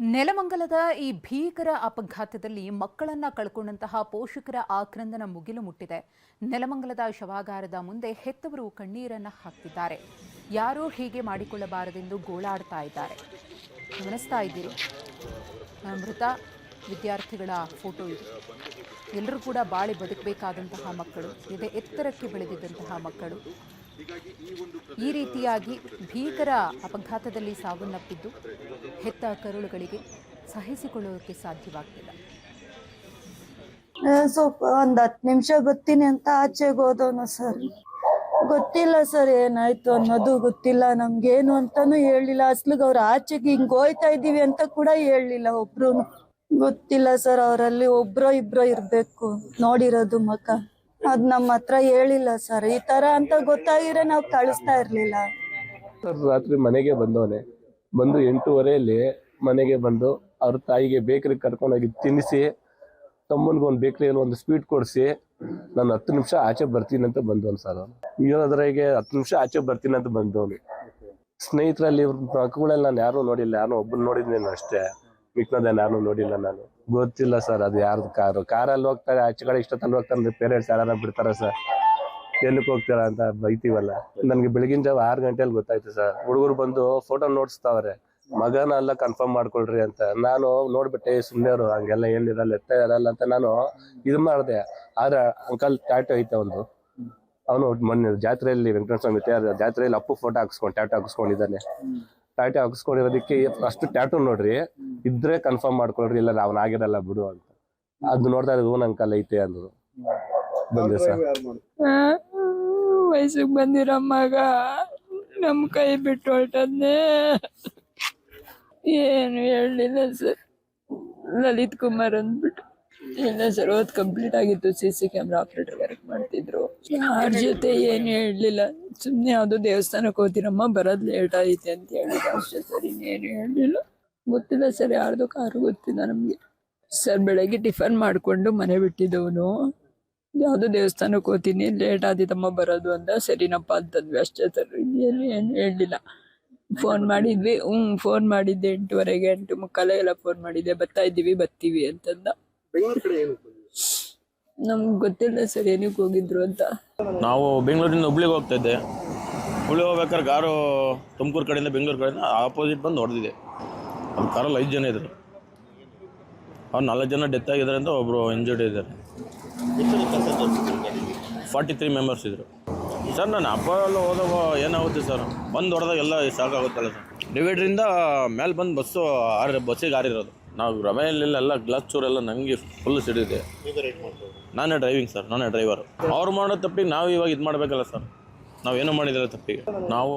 ನೆಲಮಂಗಲದ ಈ ಭೀಕರ ಅಪಘಾತದಲ್ಲಿ ಮಕ್ಕಳನ್ನ ಕಳ್ಕೊಂಡಂತಹ ಪೋಷಕರ ಆಕ್ರಂದನ ಮುಗಿಲು ಮುಟ್ಟಿದೆ. ನೆಲಮಂಗಲದ ಶವಾಗಾರದ ಮುಂದೆ ಹೆತ್ತವರು ಕಣ್ಣೀರನ್ನ ಹಾಕ್ತಿದ್ದಾರೆ. ಯಾರೂ ಹೀಗೆ ಮಾಡಿಕೊಳ್ಳಬಾರದೆಂದು ಗೋಳಾಡ್ತಾ ಇದ್ದಾರೆ. ಗಮನಿಸ್ತಾ ಇದ್ದೀರಿ. ಮೃತ ವಿದ್ಯಾರ್ಥಿಗಳ ಫೋಟೋ ಇದು. ಎಲ್ಲರೂ ಕೂಡ ಬಾಳಿ ಬದುಕಬೇಕಾದಂತಹ ಮಕ್ಕಳು ಎದೆ ಎತ್ತರಕ್ಕೆ ಬೆಳೆದಿದ್ದಂತಹ ಮಕ್ಕಳು. ಈ ರೀತಿಯಾಗಿ ಭೀಕರ ಅಪಘಾತದಲ್ಲಿ ಸಾವನ್ನಪ್ಪಿದ್ದು ಹೆತ್ತ ಕರುಳುಗಳಿಗೆ ಸಹಿಸಿಕೊಳ್ಳೋಕೆ ಸಾಧ್ಯವಾಗ್ತಿಲ್ಲ. ಸ್ವಲ್ಪ ಒಂದ್ ಹತ್ತು ನಿಮಿಷ ಗೊತ್ತೀನಿ ಅಂತ ಆಚೆಗೆ ಹೋದವನು ಸರ್. ಗೊತ್ತಿಲ್ಲ ಸರ್ ಏನಾಯ್ತು ಅನ್ನೋದು ಗೊತ್ತಿಲ್ಲ. ನಮ್ಗೇನು ಅಂತಾನು ಹೇಳಿಲ್ಲ. ಅಸ್ಲಿಗೆ ಅವ್ರ ಆಚೆಗೆ ಹಿಂಗ್ ಹೋಯ್ತಾ ಇದೀವಿ ಅಂತ ಕೂಡ ಹೇಳಲಿಲ್ಲ ಒಬ್ರು ಗೊತ್ತಿಲ್ಲ ಸರ್ ಅವರಲ್ಲಿ ಒಬ್ರೋ ಇಬ್ರೋ ಇರ್ಬೇಕು. ನೋಡಿರೋದು ಮಕ ಅದ್ ನಮ್ಮ ಹತ್ರ ಹೇಳಿಲ್ಲ ಸರ್ ಈ ತರ ಅಂತ ಗೊತ್ತಾಗಿದ್ರೆ ನಾವು ಕಳಿಸ್ತಾ ಇರ್ಲಿಲ್ಲ. ಸರ್, ರಾತ್ರಿ ಮನೆಗೆ ಬಂದವನೆ, ಬಂದು ಎಂಟೂವರೆಯಲ್ಲಿ ಮನೆಗೆ ಬಂದು ಅವ್ರ ತಾಯಿಗೆ ಬೇಕರಿಗೆ ಕರ್ಕೊಂಡೋಗಿ ತಿನ್ನಿಸಿ ತಮ್ಮನಿಗೆ ಒಂದು ಬೇಕರಿಯಲ್ಲಿ ಒಂದು ಸ್ವೀಟ್ ಕೊಡಿಸಿ, ನಾನು ಹತ್ತು ನಿಮಿಷ ಆಚೆ ಬರ್ತೀನಿ ಅಂತ ಬಂದವನು ಸರ್ ಅವನು ಇರೋದ್ರಾಗೆ ಹತ್ತು ನಿಮಿಷ ಆಚೆ ಬರ್ತೀನಿ ಅಂತ ಬಂದವನು. ಸ್ನೇಹಿತರಲ್ಲಿ ಇವ್ರ ಮಕ್ಕಳಲ್ಲಿ ನಾನು ಯಾರು ನೋಡಿಲ್ಲ ಯಾರು ಒಬ್ಬರು ನೋಡಿದ್ದೀನಿ ಅಷ್ಟೇ. ಮಿಕ್ಕದನ್ನ ಯಾರು ನೋಡಿಲ್ಲ ನಾನು. ಗೊತ್ತಿಲ್ಲ ಸರ್, ಅದು ಯಾರ್ದು ಕಾರು. ಕಾರಲ್ಲಿ ಹೋಗ್ತಾರೆ, ಆಚೆ ಕಡೆ ಇಷ್ಟೊತ್ತಲ್ಲಿ ಹೋಗ್ತಾರೆ ಪೇರೆಂಟ್ಸ್ ಯಾರು ಬಿಡ್ತಾರೆ ಸರ್? ಎಲ್ಲಿಗೆ ಹೋಗ್ತೀರಾ ಅಂತ ಬೈತೀವಲ್ಲ? ನನಗೆ ಬೆಳಗಿನ ಜಾವ ಆರು ಗಂಟೆಯಲ್ಲಿ ಗೊತ್ತಾಯ್ತು ಸರ್. ಹುಡುಗರು ಬಂದು ಫೋಟೋ ನೋಡ್ಸ್ತಾವ್ರೆ. ಮಗನ ಎಲ್ಲ ಕನ್ಫರ್ಮ್ ಮಾಡ್ಕೊಳ್ರಿ ಅಂತ. ನಾನು ನೋಡ್ಬಿಟ್ಟೆ ಸುಮ್ಮನೆ ಅವರು ಹಂಗೆಲ್ಲ ಏನಿರಲ್ಲ, ಎತ್ತ ಇರಲ್ಲ ಅಂತ ನಾನು ಇದು ಮಾಡಿದೆ. ಆದ್ರೆ ಅಂಕಲ್ ಟ್ಯಾಟೋ ಐತೆ ಒಂದು. ಅವನು ಮೊನ್ನೆ ಜಾತ್ರೆಯಲ್ಲಿ ವೆಂಕಟೇಶ್ವರ ಸ್ವಾಮಿ ತೇರ್ ಜಾತ್ರೆಯಲ್ಲಿ ಅಪ್ಪು ಫೋಟೋ ಹಾಕ್ಸ್ಕೊಂಡು ಟ್ಯಾಟೋ ಹಾಕ್ಸ್ಕೊಂಡಿದ್ದಾನೆ. ಟ್ಯಾಟೋ ಹಾಕಿಸ್ಕೊಂಡಿರೋದಕ್ಕೆ ಫಸ್ಟ್ ಟ್ಯಾಟೂ ನೋಡ್ರಿ, ಇದ್ರೆ ಕನ್ಫರ್ಮ್ ಮಾಡ್ಕೊಳ್ರಿ ಇಲ್ಲ ಅವ್ನ ಆಗಿರಲ್ಲ ಬಿಡು ಅಂತ. ಅದ್ ನೋಡ್ತಾ ಇದ್ರು ಅಂಕಲ್ ಐತೆ ಅಂದ್ರು. ಬಂದೆ ಸರ್? ವಯಸ್ಸಿಗೆ ಬಂದಿರೋ ಮಗ, ನಮ್ ಕೈ ಬಿಟ್ಟು ಹೊರಟದ್ನೇ. ಏನು ಹೇಳಲಿಲ್ಲ ಸರ್. ಲಲಿತ್ ಕುಮಾರ್ ಅಂದ್ಬಿಟ್ಟು. ಇಲ್ಲ ಸರ್ ಹೊತ್ತು ಕಂಪ್ಲೀಟ್ ಆಗಿತ್ತು. C C camera operator work ಮಾಡ್ತಿದ್ರು. ಯಾರ ಜೊತೆ ಏನು ಹೇಳಲಿಲ್ಲ. ಸುಮ್ಮನೆ ಯಾವುದೋ ದೇವಸ್ಥಾನಕ್ಕೆ ಹೋಗ್ತೀರಮ್ಮ, ಬರೋದು ಲೇಟ್ ಐತೆ ಅಂತ ಹೇಳಿದ್ರು. ಅಷ್ಟೇ ಸರ್, ಇನ್ನೇನು ಹೇಳಲಿಲ್ಲ. ಗೊತ್ತಿಲ್ಲ ಸರ್, ಯಾರ್ದು ಕಾರು ಗೊತ್ತಿಲ್ಲ ನಮಗೆ. ಸರ್, ಬೆಳಗ್ಗೆ ಟಿಫನ್ ಮಾಡ್ಕೊಂಡು ಮನೆ ಬಿಟ್ಟಿದ್ದವನು. ಯಾವುದೋ ದೇವಸ್ಥಾನಕ್ಕೆ ಹೋಗ್ತೀನಿ ಲೇಟ್ ಆದಿತಮ್ಮ ಬರೋದು ಅಂತ ಸರಿನಪ್ಪ ಅಂತಂದ್ವಿ ಅಷ್ಟೇ ಸರ್, ಇನ್ನೇನು ಏನು ಹೇಳಲಿಲ್ಲ. ಫೋನ್ ಮಾಡಿದ್ವಿ. ಹ್ಞೂ ಫೋನ್ ಮಾಡಿದ್ದೆ ಎಂಟುವರೆಗೆ, ಎಂಟು ಮುಕ್ಕಾಲೆಲ್ಲ ಫೋನ್ ಮಾಡಿದ್ದೆ. ಬರ್ತಾ ಇದ್ದೀವಿ, ಬರ್ತೀವಿ ಅಂತಂದ. ನಮ್ಗೆ ಗೊತ್ತಿಲ್ಲ ಸರ್ ಏನಕ್ಕೆ ಹೋಗಿದ್ರು ಅಂತ. ನಾವು ಬೆಂಗಳೂರಿಂದ ಹುಬ್ಳಿಗೆ ಹೋಗ್ತಾ ಇದ್ದೆ. ಹುಬ್ಳಿಗೆ ಹೋಗ್ಬೇಕಾದ್ರೆ ಕಾರು ತುಮಕೂರು ಕಡೆಯಿಂದ ಬೆಂಗಳೂರು ಕಡೆಯಿಂದ ಆಪೋಸಿಟ್ ಬಂದು ಹೊಡೆದಿದೆ. ಅದು ಕಾರಲ್ಲಿ ಐದು ಜನ ಇದ್ರು. ಅವ್ರು ನಾಲ್ಕು ಜನ ಡೆತ್ ಆಗಿದ್ದಾರೆ ಅಂತ ಒಬ್ಬರು ಇಂಜರ್ಡ್ ಇದ್ದಾರೆ. ಫಾರ್ಟಿ ತ್ರೀ ಮೆಂಬರ್ಸ್ ಇದ್ದರು ಸರ್ ನಾನು ಅಪೋಲೋ ಎಲ್ಲ ಹೋದಾಗ ಏನಾಗುತ್ತೆ ಸರ್? ಬಂದು ಹೊಡೆದಾಗ ಎಲ್ಲ ಸಾಕಾಗುತ್ತಲ್ಲ ಸರ್? ಡಿವೈಡ್ರಿಂದ ಮೇಲೆ ಬಂದು ಬಸ್ಸು ಆರಿ ಬಸ್ಸಿಗೆ ಆರಿರೋದು ನಾವು ರಮೇಲೆಲ್ಲ ಎಲ್ಲ ಗ್ಲಾಸ್ ಚೂರೆಲ್ಲ ನನಗೆ ಫುಲ್ ಸಿಡಿದೆ ನಾನೇ ಡ್ರೈವಿಂಗ್ ಸರ್ ನಾನೇ ಡ್ರೈವರ್ ಅವ್ರು ಮಾಡೋ ತಪ್ಪಿಗೆ ನಾವು ಇವಾಗ ಇದು ಮಾಡಬೇಕಲ್ಲ ಸರ್ ನಾವೇನು ಮಾಡಿದ್ರೆ ತಪ್ಪಿಗೆ. ನಾವು